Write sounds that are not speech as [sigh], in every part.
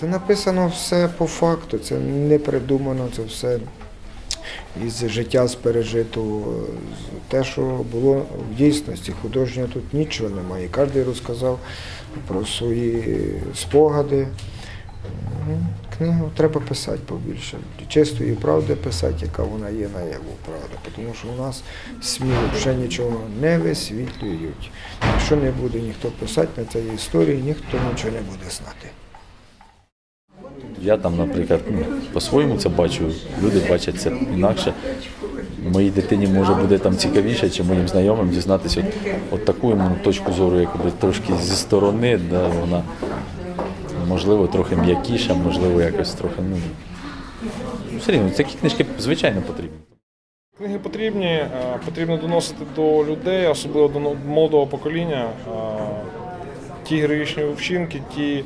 Це написано все по факту, це не придумано, це все із життя з пережитого, те, що було в дійсності. Художнього тут нічого немає. Кожен розказав про свої спогади. Ну, Книгу треба писати побільше. Чистої правди писати, яка вона є наяву, правда. Тому що у нас світ вже нічого не висвітлюють. Якщо не буде ніхто писати на цій історії, ніхто нічого не буде знати. Я там, наприклад, ну, по-своєму це бачу, люди бачать це інакше. Моїй дитині може буде там цікавіше, чи моїм знайомим дізнатися от, от таку йому точку зору, якби трошки зі сторони, да, вона можливо трохи м'якіша, можливо, якось трохи. Ну, все рівно, такі книжки звичайно потрібні. Книги потрібні, е, потрібно доносити до людей, особливо до молодого покоління, е, ті героїчні вчинки, ті,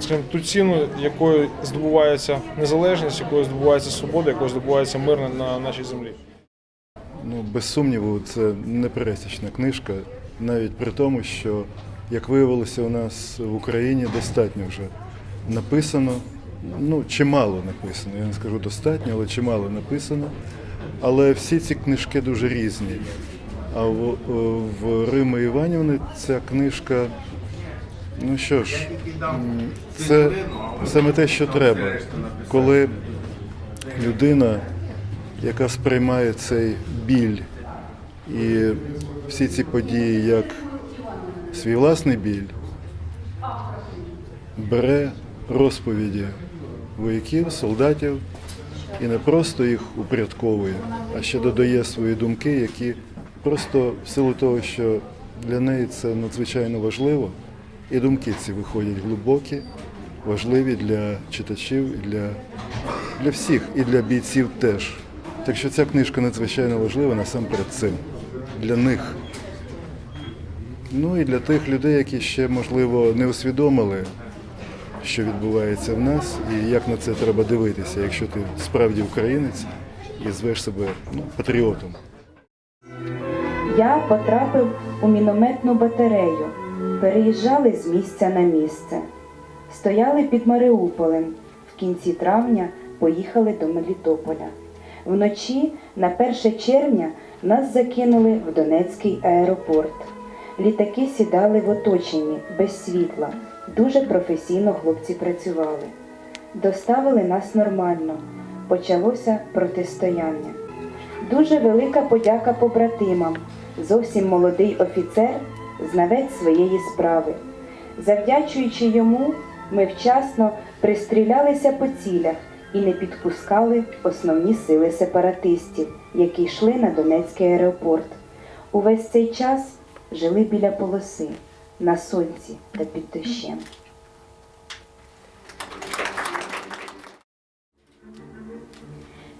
скажімо, ту ціну, якою здобувається незалежність, якою здобувається свобода, якою здобувається мир на- на нашій землі. Ну, без сумніву, це непересічна книжка, навіть при тому, що, як виявилося, у нас в Україні достатньо вже написано. Ну, чимало написано. Я не скажу достатньо, але чимало написано. Але всі ці книжки дуже різні. А в, в Рими Іванівни ця книжка, ну що ж, це саме те, що треба. Коли людина яка сприймає цей біль і всі ці події як свій власний біль, бере розповіді вояків, солдатів і не просто їх упорядковує, а ще додає свої думки, які просто в силу того, що для неї це надзвичайно важливо, і думки ці виходять глибокі, важливі для читачів і для для всіх і для бійців теж. Так що ця книжка надзвичайно важлива насамперед цим для них. Ну і для тих людей, які ще, можливо, не усвідомили, що відбувається в нас, і як на це треба дивитися, якщо ти справді українець і звеш себе ну, патріотом. Я потрапив у мінометну батарею. Переїжджали з місця на місце. Стояли під Маріуполем. В кінці травня поїхали до Мелітополя. Вночі, на 1 червня, нас закинули в Донецький аеропорт. Літаки сідали в оточенні без світла. Дуже професійно хлопці працювали. Доставили нас нормально. Почалося протистояння. Дуже велика подяка побратимам. Зовсім молодий офіцер, знавець своєї справи. Завдячуючи йому, ми вчасно пристрілялися по цілях і не підпускали основні сили сепаратистів, які йшли на Донецький аеропорт. Увесь цей час жили біля полоси, на сонці та під дощем.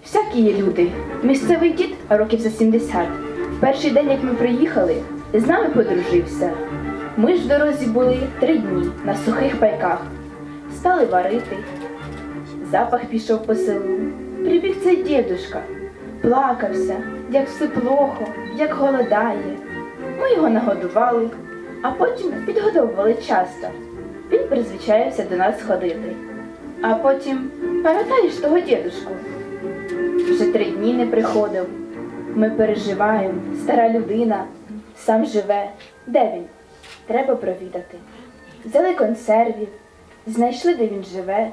Всякі є люди. Місцевий дід років за 70. В перший день, як ми приїхали, з нами подружився. Ми ж в дорозі були три дні на сухих пайках. Стали варити. Запах пішов по селу. Прибіг цей дідушка. Плакався, як все плохо, як голодає. Ми його нагодували, а потім підгодовували часто. Він призвичаєвся до нас ходити. А потім, пам'ятаєш того дідушку? Вже три дні не приходив. Ми переживаємо, стара людина, сам живе. Де він? Треба провідати. Взяли консервів, знайшли, де він живе.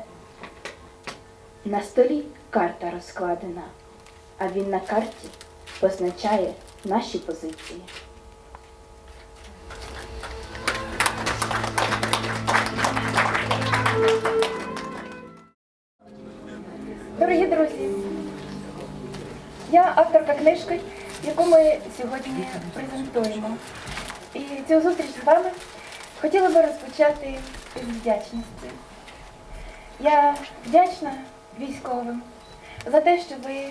На столі карта розкладена, а він на карті позначає наші позиції. Дорогі друзі, я авторка книжки, яку ми сьогодні презентуємо. І цю зустріч з вами хотіла би розпочати з вдячності. Я вдячна військовим за те, що ви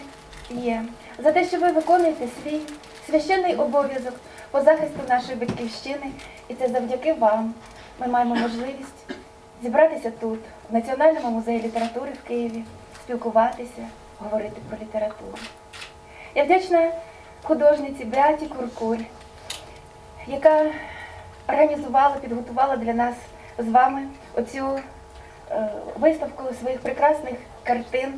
є, за те, що ви виконуєте свій священний обов'язок по захисту нашої батьківщини. І це завдяки вам ми маємо можливість зібратися тут, в Національному музеї літератури в Києві, спілкуватися, говорити про літературу. Я вдячна художниці Беаті Куркуль, яка організувала, підготувала для нас з вами оцю е, виставку своїх прекрасних картин.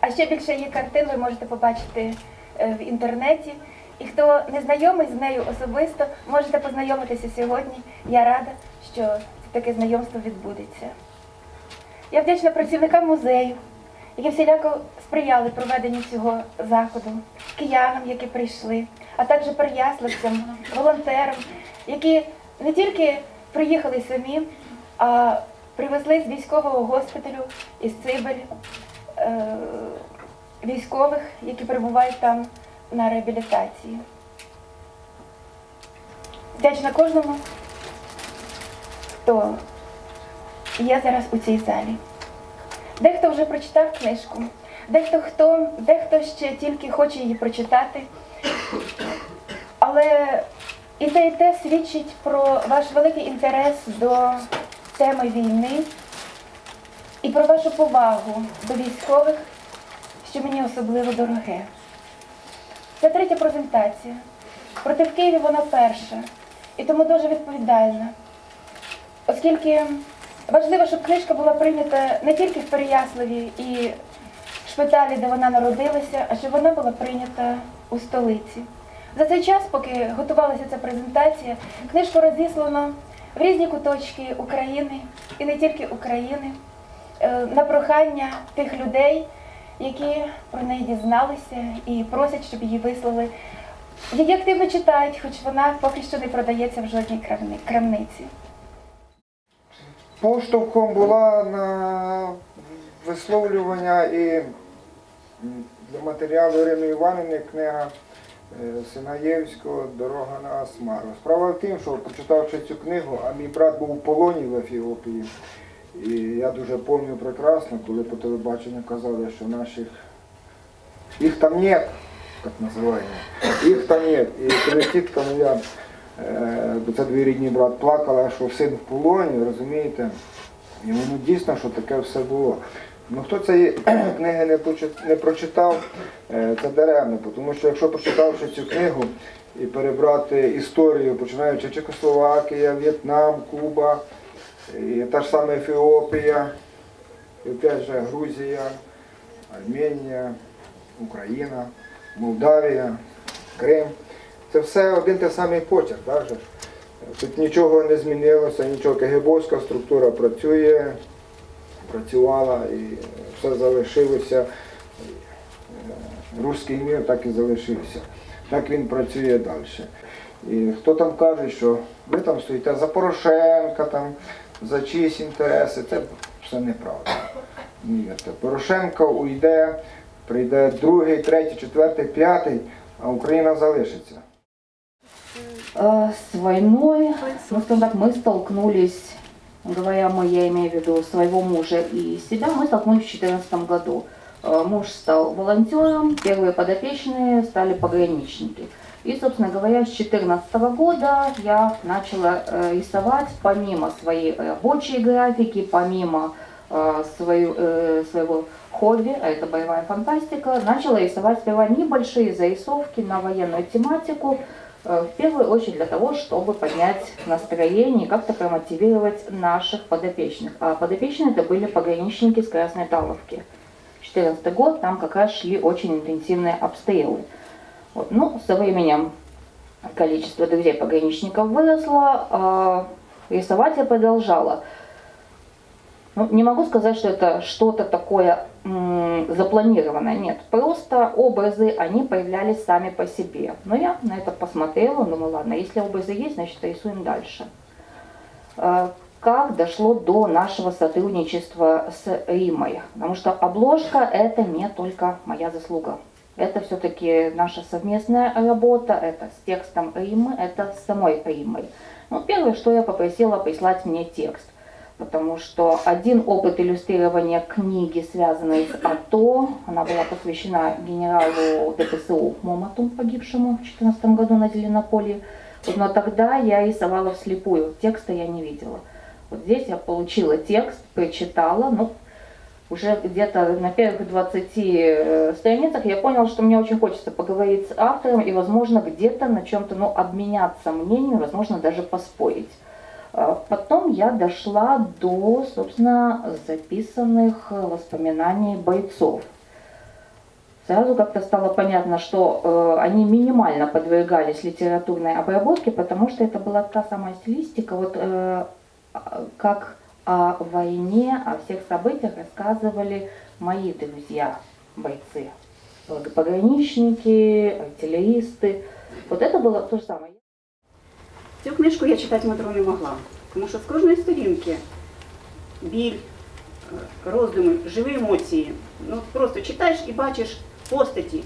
А ще більше її картин ви можете побачити е, в інтернеті. І хто не знайомий з нею особисто, можете познайомитися сьогодні. Я рада, що таке знайомство відбудеться. Я вдячна працівникам музею, які всіляко сприяли проведенню цього заходу, киянам, які прийшли, а також переяславцям, волонтерам, які не тільки приїхали самі, а привезли з військового госпіталю із Цибель е, військових, які перебувають там на реабілітації. Вдячна кожному, хто є зараз у цій залі. Дехто вже прочитав книжку, дехто хто, дехто ще тільки хоче її прочитати. Але і те, і те свідчить про ваш великий інтерес до теми війни і про вашу повагу до військових, що мені особливо дороге. Це третя презентація. Проте в Києві вона перша і тому дуже відповідальна. Оскільки важливо, щоб книжка була прийнята не тільки в Переяславі і в шпиталі, де вона народилася, а щоб вона була прийнята у столиці. За цей час, поки готувалася ця презентація, книжку розіслано в різні куточки України і не тільки України е, на прохання тих людей, які про неї дізналися і просять, щоб її вислали. Її активно читають, хоч вона поки що не продається в жодній крамниці. Поштовхом була на висловлювання і матеріалу Ірини Іванівни книга е, Синаєвського Дорога на Асмару. Справа в тім, що прочитавши цю книгу, а мій брат був в полоні в Ефіопії. І я дуже пам'ятаю прекрасно, коли по телебаченню казали, що наших їх там нет, так називаємо. Їх там нет. І коли тітка моя це двоюрідний брат плакала, що син в полоні, розумієте? І воно дійсно, що таке все було. Ну хто цієї [clears throat] книги не, прочитав, е, це даремно, тому що якщо прочитавши цю книгу і перебрати історію, починаючи Чехословакія, В'єтнам, Куба, і та ж сама Ефіопія, і опять же Грузія, Арменія, Україна, Молдавія, Крим. Це все один той самий почерк. Так? Тут нічого не змінилося, нічого. КГБовська структура працює, працювала і все залишилося. Руський мір так і залишився. Так він працює далі. І хто там каже, що ви там стоїте за Порошенка, там, за чиїсь інтереси, це все неправда. Ні, це Порошенко уйде, прийде другий, третій, четвертий, п'ятий, а Україна залишиться. Э, С войной, ну, скажем так, мы столкнулись, говоря мы, я имею в виду своего мужа и себя, мы столкнулись в 2014 году. Э, Муж стал волонтером, первые подопечные стали пограничники. И, собственно говоря, с 2014 года я начала э, рисовать помимо своей рабочей графики, помимо свою- э, своего хобби, а это боевая фантастика, начала рисовать сперва небольшие зарисовки на военную тематику, В первую очередь для того, чтобы поднять настроение и как-то промотивировать наших подопечных. А подопечные это были пограничники с Красной Таловки. 2014 год, там как раз шли очень интенсивные обстрелы. Вот. Ну, со временем количество друзей пограничников выросло, а рисовать я продолжала. Ну, не могу сказать, что это что-то такое запланированное. Нет, просто образы, они появлялись сами по себе. Но я на это посмотрела, думаю, ладно, если образы есть, значит рисуем дальше. Э, Как дошло до нашего сотрудничества с Римой? Потому что обложка это не только моя заслуга. Это все-таки наша совместная работа, это с текстом Римы, это с самой Римой. Ну, первое, что я попросила прислать мне текст потому что один опыт иллюстрирования книги, связанной с АТО, она была посвящена генералу ДПСУ Момоту, погибшему в 2014 году на Зеленополье. Вот, но тогда я рисовала вслепую, текста я не видела. Вот здесь я получила текст, прочитала, ну, уже где-то на первых 20 э, страницах я поняла, что мне очень хочется поговорить с автором и, возможно, где-то на чем-то, ну, обменяться мнением, возможно, даже поспорить. А Потом я дошла до, собственно, записанных э, воспоминаний бойцов. Сразу как-то стало понятно, что э, они минимально подвергались литературной обработке, потому что это была та самая стилистика, вот э, как о войне, о всех событиях рассказывали мои друзья, бойцы, пограничники, артиллеристы. Вот это было то же самое. Цю книжку я читати Дмитро не могла, тому що з кожної сторінки біль, е, роздуми, живі емоції. Ну просто читаєш і бачиш постаті.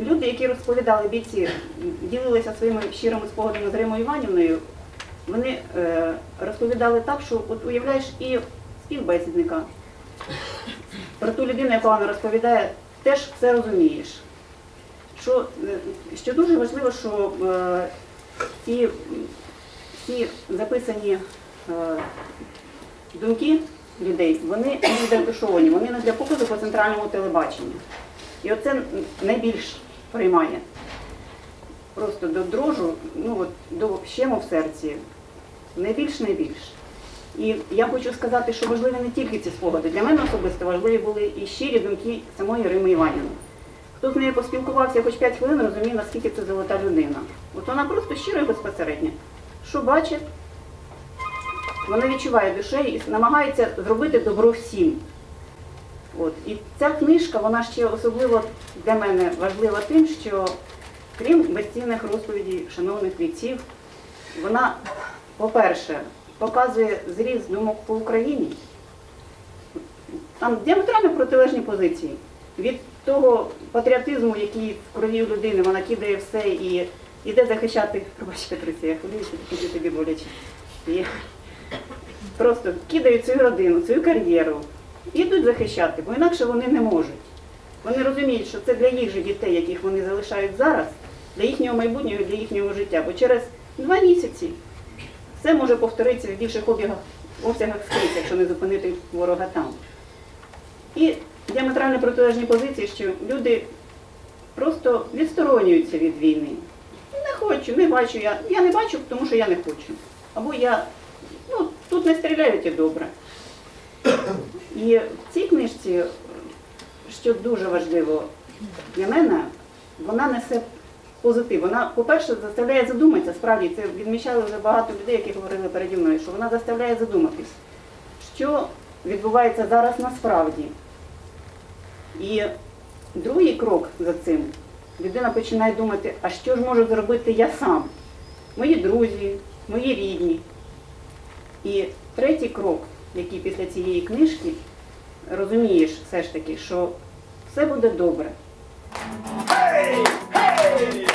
Люди, які розповідали бійці, ділилися своїми щирими спогадами з Римою Іванівною, вони е, розповідали так, що от уявляєш і співбесідника. Про ту людину, яка вона розповідає, теж все розумієш. Що, е, що дуже важливо, що е, ці всі записані е, думки людей, вони не відретушовані, вони не для показу по центральному телебаченню. І оце найбільш приймає. Просто до дрожу, ну от до щему в серці. Найбільш найбільш. І я хочу сказати, що важливі не тільки ці спогади. Для мене особисто важливі були і щирі думки самої Рими Іванівни. Хто з нею поспілкувався хоч 5 хвилин, розуміє, наскільки це золота людина. От вона просто щиро і безпосередньо. Що бачить, вона відчуває душею і намагається зробити добро всім. От. І ця книжка, вона ще особливо для мене важлива тим, що крім безцінних розповідей шановних бійців, вона, по-перше, показує зріз думок по Україні. Там діаметрально протилежні позиції. Від того патріотизму, який в крові людини, вона кидає все і йде захищати. Пробач, Петруся, я хвилююся, тільки тобі боляче. І просто кидають свою родину, свою кар'єру і йдуть захищати, бо інакше вони не можуть. Вони розуміють, що це для їх же дітей, яких вони залишають зараз, для їхнього майбутнього, для їхнього життя. Бо через два місяці все може повторитися в більших обсягах скрізь, якщо не зупинити ворога там. І діаметрально протилежні позиції, що люди просто відсторонюються від війни. Не хочу, не бачу я. Я не бачу, тому що я не хочу. Або я, ну, тут не стріляють і добре. І в цій книжці, що дуже важливо для мене, вона несе позитив. Вона, по-перше, заставляє задуматися, справді це відмічали вже багато людей, які говорили переді мною, що вона заставляє задуматись, що відбувається зараз насправді. І другий крок за цим, людина починає думати, а що ж можу зробити я сам, мої друзі, мої рідні. І третій крок, який після цієї книжки розумієш все ж таки, що все буде добре. Зберемося,